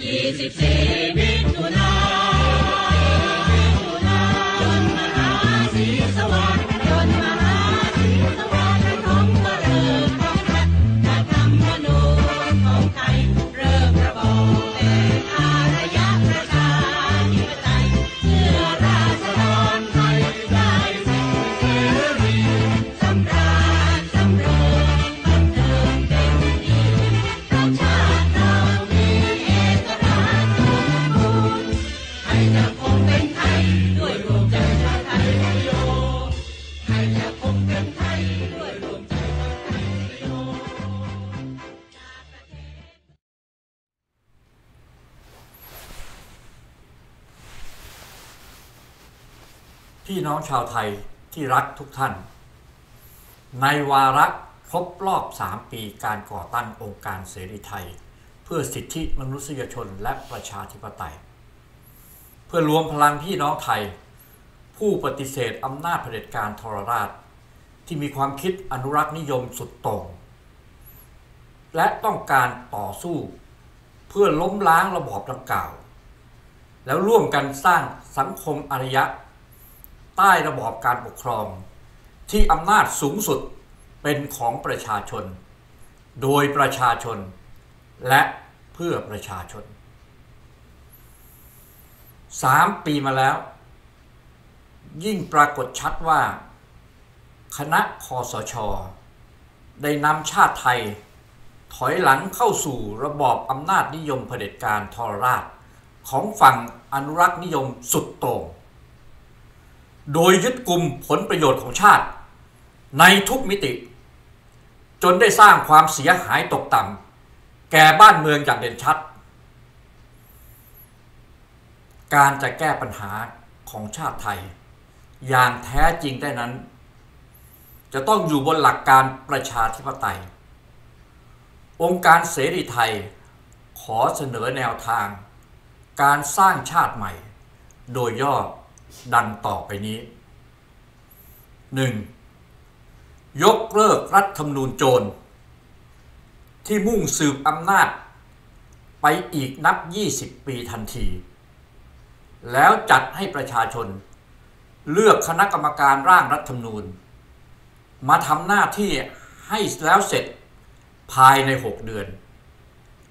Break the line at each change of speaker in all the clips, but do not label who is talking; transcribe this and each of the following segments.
24มิ พี่น้องชาวไทยที่รั
กทุกท่าน ในวาระครบรอบ 3 ปีการก่อตั้งองค์การเสรีไทย เพื่อสิทธิมนุษยชนและประชาธิปไตย เพื่อรวมพลังพี่น้องไทย ผู้ปฏิเสธอำนาจเผด็จการทรราช ที่มีความคิดอนุรักษ์นิยมสุดโต่งและต้องการต่อสู้เพื่อล้มล้างระบอบดังกล่าว แล้วร่วมกันสร้างสังคมอารยะ ใต้ระบอบการปกครอง ที่อำนาจสูงสุดเป็นของประชาชน โดยประชาชน และเพื่อประชาชนสามปีมาแล้ว ยิ่งปรากฏชัดว่า คณะคอสช ได้นำชาติไทย ถอยหลังเข้าสู่ระบอบอำนาจนิยมเผด็จการทรราช ของฝั่งอนุรักษ์นิยมสุดโต่ง โดยยึดกลุ่มผลประโยชน์ของชาติ ในทุกมิติ จนได้สร้างความเสียหายตกต่ำแก่บ้านเมืองอย่างเด่นชัด การจะแก้ปัญหาของชาติไทย อย่างแท้จริงได้นั้น จะต้องอยู่บนหลักการประชาธิปไตย องค์การเสรีไทยขอเสนอแนวทาง การสร้างชาติใหม่ โดยย่อ ดังต่อไปนี้ 1. ยกเลิกรัฐธรรมนูญโจร ที่มุ่งสืบอำนาจ ไปอีกนับ 20 ปีทันที แล้วจัดให้ประชาชน เลือกคณะกรรมการร่างรัฐธรรมนูญ มาทำหน้าที่ให้แล้วเสร็จภายใน 6 เดือน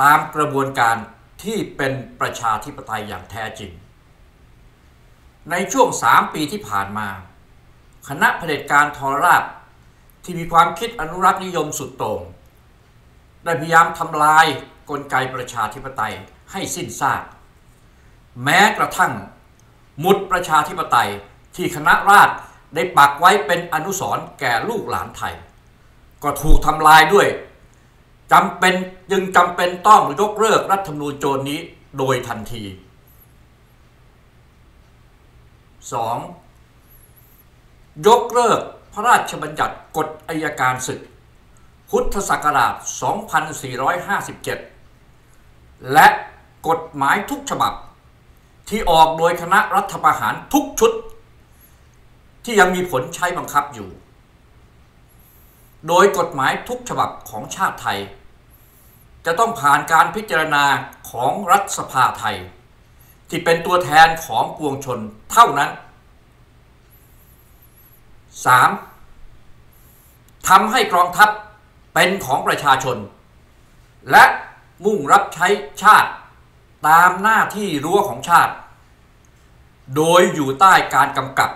ตามกระบวนการที่เป็นประชาธิปไตยอย่างแท้จริง ในช่วง 3 ปีที่ผ่านมา คณะเผด็จการทรราชที่มีความคิดอนุรักษ์นิยมสุดโต่งได้พยายามทำลายกลไกประชาธิปไตยให้สิ้นซาก แม้กระทั่งมุดประชาธิปไตยที่คณะราษฎรได้ปักไว้เป็นอนุสรณ์แก่ลูกหลานไทย ก็ถูกทำลายด้วยจำเป็นจึงจำเป็นต้องยกเลิกรัฐธรรมนูญโจรนี้โดยทันที 2. ยกเลิกพระราชบัญญัติกฎอายการศึก พุทธศักราช 2457 และกฎหมายทุกฉบับ ที่ออกโดยคณะรัฐประหารทุกชุด ที่ยังมีผลใช้บังคับอยู่ โดยกฎหมายทุกฉบับของชาติไทย จะต้องผ่านการพิจารณาของรัฐสภาไทย ที่เป็นตัวแทนของปวงชนเท่านั้น 3. ทำให้กองทัพเป็นของประชาชน และมุ่งรับใช้ชาติตามหน้าที่รั้วของชาติ โดยอยู่ใต้การกำกับ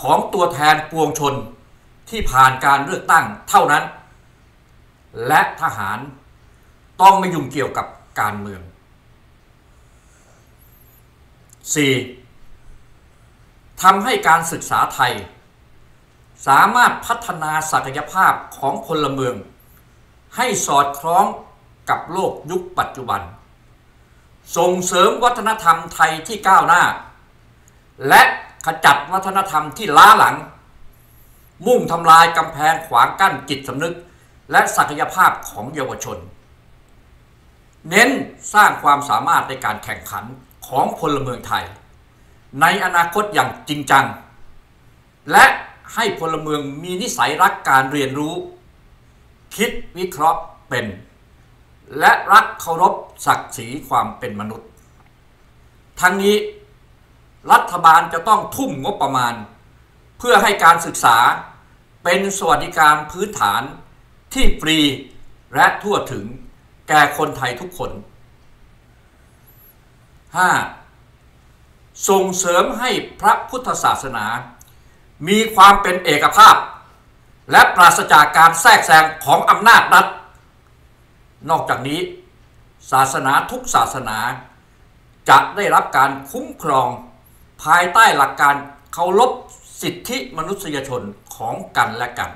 ของตัวแทนปวงชนที่ผ่านการเลือกตั้งเท่านั้น และทหารต้องไม่ยุ่งเกี่ยวกับการเมือง 4. ทำให้การศึกษาไทย สามารถพัฒนาศักยภาพของพลเมือง ให้สอดคล้องกับโลกยุคปัจจุบัน ส่งเสริมวัฒนธรรมไทยที่ก้าวหน้า และขจัดวัฒนธรรมที่ล้าหลัง มุ่งทำลายกำแพงขวางกั้นจิตสำนึก และศักยภาพของเยาวชน เน้นสร้างความสามารถในการแข่งขัน ของพลเมืองไทย ในอนาคตอย่างจริงจัง และให้พลเมืองมีนิสัยรักการเรียนรู้ คิดวิเคราะห์เป็น และรักเคารพศักดิ์ศรีความเป็นมนุษย์ ทั้งนี้รัฐบาลจะต้องทุ่มงบประมาณ เพื่อให้การศึกษาเป็นสวัสดิการพื้นฐานที่ฟรีและทั่วถึงแก่คนไทยทุกคน 5. ส่งเสริมให้พระพุทธศาสนา มีความเป็นเอกภาพ และปราศจากการแทรกแซงของอำนาจรัฐ นอกจากนี้ ศาสนาทุกศาสนา จะได้รับการคุ้มครอง ภายใต้หลักการเคารพสิทธิมนุษยชนของกันและกัน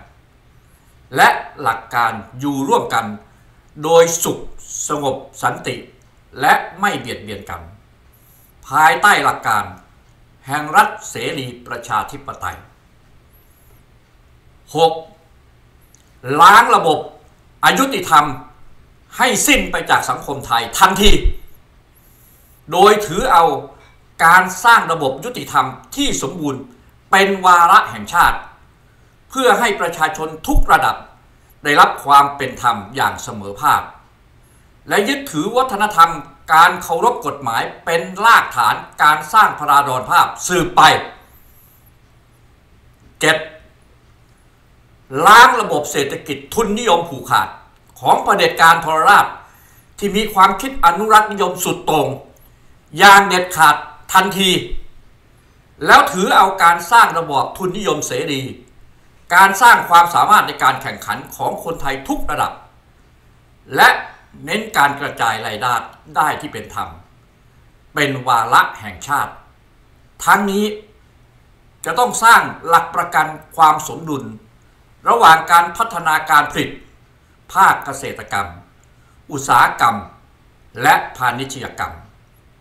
และหลักการอยู่ร่วมกัน โดยสุขสงบสันติ และไม่เบียดเบียนกัน ภายใต้หลักการแห่งรัฐเสรีประชาธิปไตย 6. ล้างระบบอายุติธรรมให้สิ้นไปจากสังคมไทยทันที โดยถือเอาการสร้างระบบยุติธรรมที่สมบูรณ์เป็นวาระแห่งชาติ เพื่อให้ประชาชนทุกระดับได้รับความเป็นธรรมอย่างเสมอภาคและยึดถือวัฒนธรรม การเคารพกฎหมายเป็นรากฐานการสร้างพราดอนภาพสืบไป 7. ล้างระบบเศรษฐกิจทุนนิยมผูกขาด ของประเด็จการทรราชที่มีความคิดอนุรักษ์นิยมสุดตรงอย่างเด็ดขาดทันที แล้วถือเอาการสร้างระบอบทุนนิยมเสรี การสร้างความสามารถในการแข่งขันของคนไทยทุกระดับ และ เน้นการกระจายรายได้ได้ที่เป็นธรรม เป็นวาระแห่งชาติ ทั้งนี้จะต้องสร้างหลักประกันความสมดุล ระหว่างการพัฒนาการผลิต ภาคเกษตรกรรม อุตสาหกรรม และพาณิชยกรรม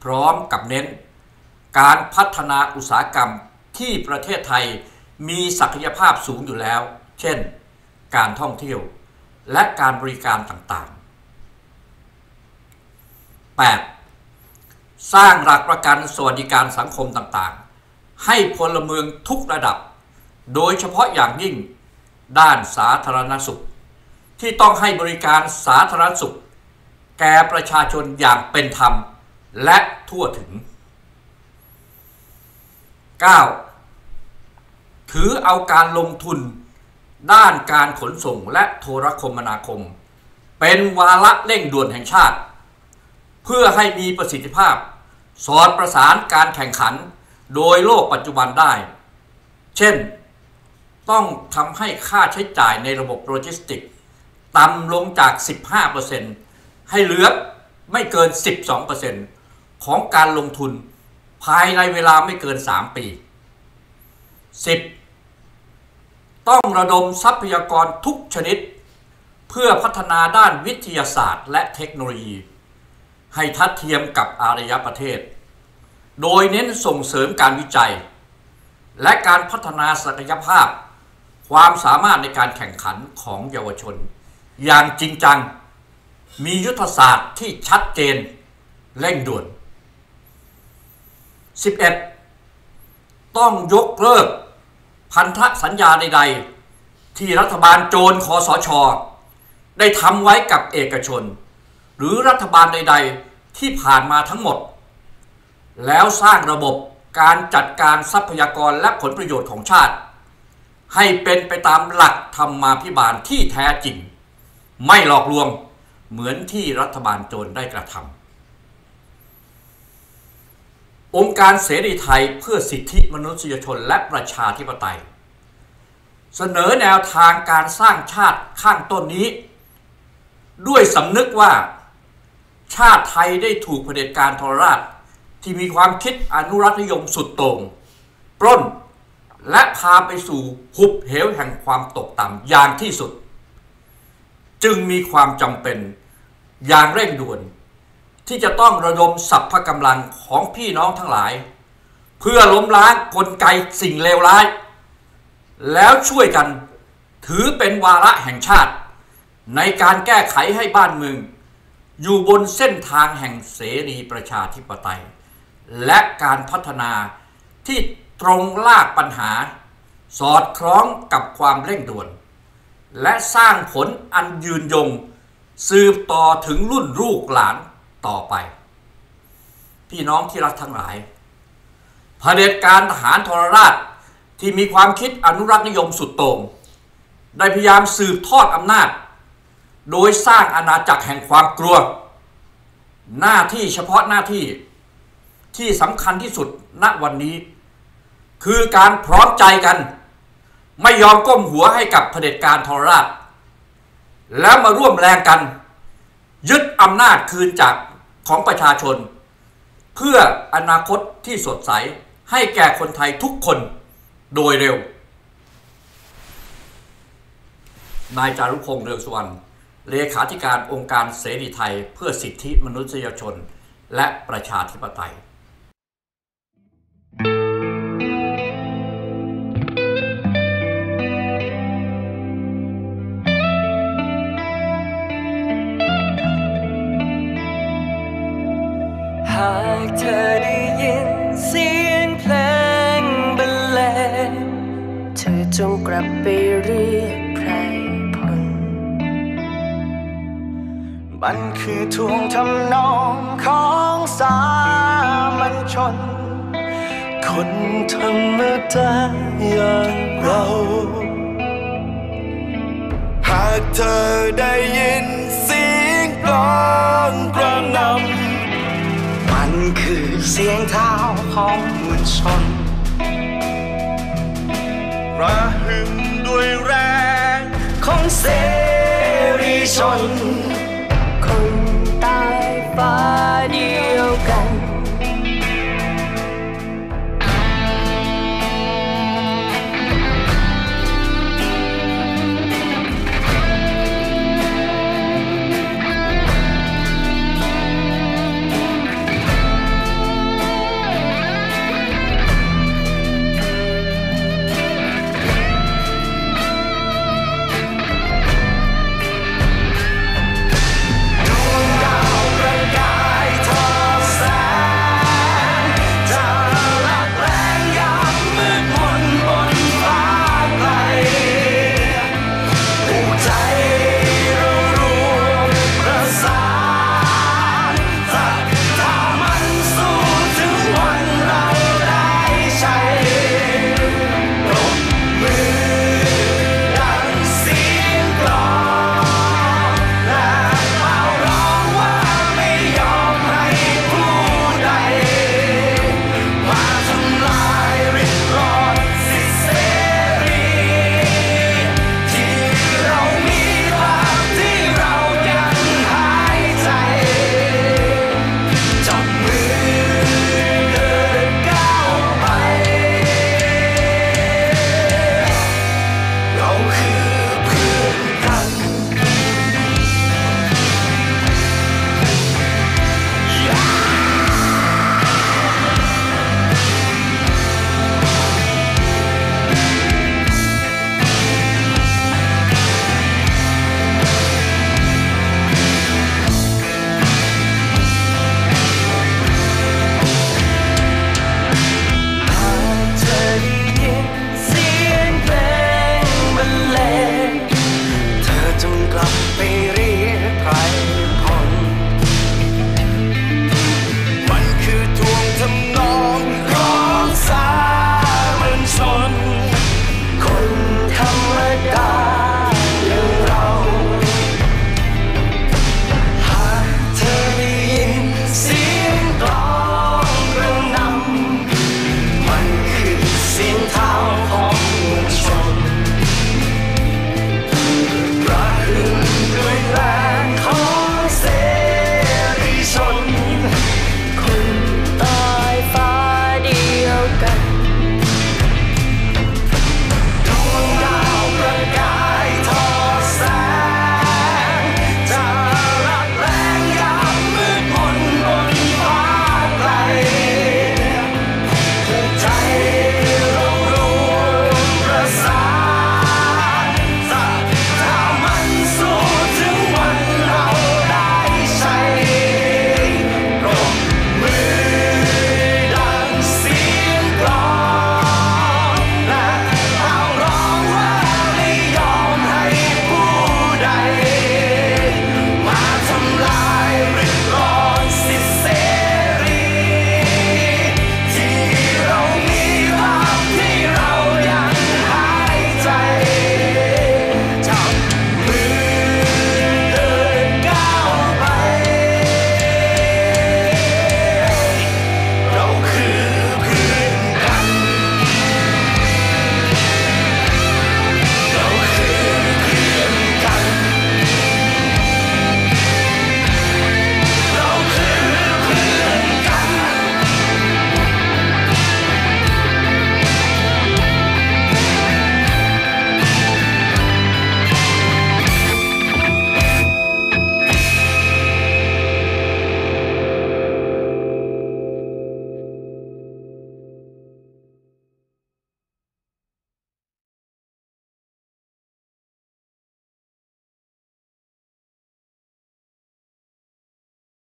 พร้อมกับเน้น การพัฒนาอุตสาหกรรมที่ประเทศไทยมีศักยภาพสูงอยู่แล้ว เช่น การท่องเที่ยว และการบริการต่างๆ 8. สร้างหลักประกันสวัสดิการสังคมต่างๆ ให้พลเมืองทุกระดับ โดยเฉพาะอย่างยิ่งด้านสาธารณสุข ที่ต้องให้บริการสาธารณสุข แก่ประชาชนอย่างเป็นธรรมและทั่วถึง 9. ถือเอาการลงทุน ด้านการขนส่งและโทรคมนาคม เป็นวาระเร่งด่วนแห่งชาติ พื่อให้มีประสิทธิภาพ สอดประสานการแข่งขันโดยโลกปัจจุบันได้ เช่น ต้องทำให้ค่าใช้จ่ายในระบบโลจิสติกต่ำลงจาก 15%ให้เหลือไม่เกิน 12%ของการลงทุนภายในเวลาไม่เกิน 3 ปี 10. ต้องระดมทรัพยากรทุกชนิด เพื่อพัฒนาด้านวิทยาศาสตร์และเทคโนโลยี ให้ทัดเทียมกับอารยประเทศ โดยเน้นส่งเสริมการวิจัย และการพัฒนาศักยภาพ ความสามารถในการแข่งขันของเยาวชน อย่างจริงจัง มียุทธศาสตร์ที่ชัดเจนเร่งด่วน 11. ต้องยกเลิกพันธสัญญาใด ๆ ที่รัฐบาลโจรคอสชได้ทำไว้กับเอกชน หรือรัฐบาลใด ๆ ที่ผ่านมาทั้งหมด แล้วสร้างระบบการจัดการทรัพยากรและผลประโยชน์ของชาติ ให้เป็นไปตามหลักธรรมาภิบาลที่แท้จริง ไม่หลอกลวงเหมือนที่รัฐบาลโจรได้กระทำองค์การเสรีไทยเพื่อสิทธิมนุษยชนและประชาธิปไตย เสนอแนวทางการสร้างชาติข้างต้นนี้ ด้วยสำนึกว่า ชาติไทยได้ถูกเผด็จการทรราช ที่มีความคิดอนุรักษนิยมสุดโต่งปล้นและพาไปสู่หุบเหวแห่งความตกต่ำอย่างที่สุด จึงมีความจำเป็นอย่างเร่งด่วน ที่จะต้องระดมสัพพกำลังของพี่น้องทั้งหลาย เพื่อล้มล้างกลไกสิ่งเลวร้าย แล้วช่วยกันถือเป็นวาระแห่งชาติ ในการแก้ไขให้บ้านเมือง อยู่บนเส้นทางแห่งเสรีประชาธิปไตย และการพัฒนาที่ตรงลากปัญหา สอดคล้องกับความเร่งด่วน และสร้างผลอันยืนยง สืบต่อถึงรุ่นลูกหลานต่อไป พี่น้องที่รักทั้งหลายเผด็จการทหารทรราชที่มีความคิดอนุรักษ์นิยมสุดโต่งได้พยายามสืบทอดอำนาจ โดยสร้างอาณาจักรแห่งความกลัว หน้าที่เฉพาะหน้าที่ที่สำคัญที่สุดณวันนี้ คือการพร้อมใจกัน ไม่ยอมก้มหัวให้กับเผด็จการทรราช แล้วมาร่วมแรงกัน ยึดอำนาจคืนจากของประชาชน เพื่ออนาคตที่สดใสให้แก่คนไทยทุกคนโดยเร็ว นายจารุพงษ์เรืองสุวรรณ เลขาธิการองค์การเสรีไทยเพื่อสิทธิมนุษยชน และประชาธิปไตย
หากเธอได้ยินเสียงเพลงบรรเลงเธอจงกลับไปเรียก มันคือทวงทำนองของสามัญชน คนธรรมดาอย่างเรา หากเธอได้ยินเสียงกลองกระนำมันคือเสียงเท้าของมวลชนระหึมด้วยแรงของเสรีชน